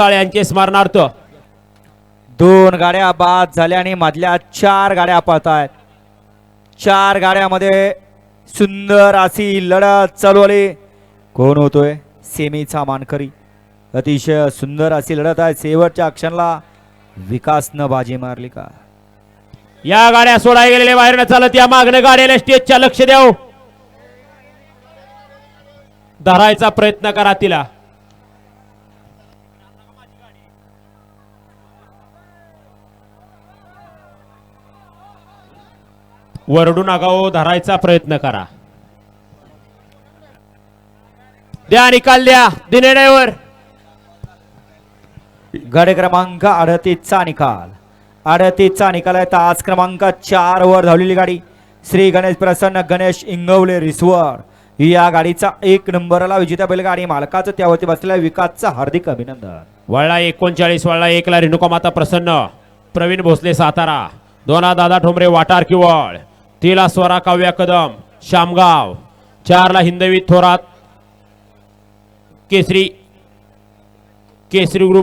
मुसाळ यांचे स्मरणार्थ. दोन गाड्या बाद झाल्या आणि मधल्या चार गाड्या पळतायत. चार गाड्यामध्ये सुंदर अशी लढत चालवली कोण होतोय? सेमीचा मानकरी. अतिशय सुंदर अशी लढत आहे. शेवटच्या क्षणाला विकासनं बाजी मारली का? या गाड्या सोडाय गेलेले बाहेर न चालत या मागणं गाड्याला स्टेजच्या लक्ष द्याव धरायचा प्रयत्न करा तिला. वरडू नका हो धरायचा प्रयत्न करा. द्या निकाल द्या दिने ड्रायव्हर. गड क्रमांक अडतीसचा निकाल. अडतीसचा निकाल आहे तास क्रमांक चार वर धावलेली गाडी. श्री गणेश प्रसन्न गणेश इंगवले रिसवर. या गाडीचा एक नंबरला विजेता बैलगाडी मालकाचं त्यावरती बसलेल्या विकासचं हार्दिक अभिनंदन. वळला एकोणचाळीस वळला एकला रेणुका माता प्रसन्न. प्रवीण भोसले सातारा. दोना दादा ठोंबरे वाटार किवळ. तिला स्वरा काव्या कदम शामगाव. चारला हिंदवी थोरात केसरी केसरी ग्रुप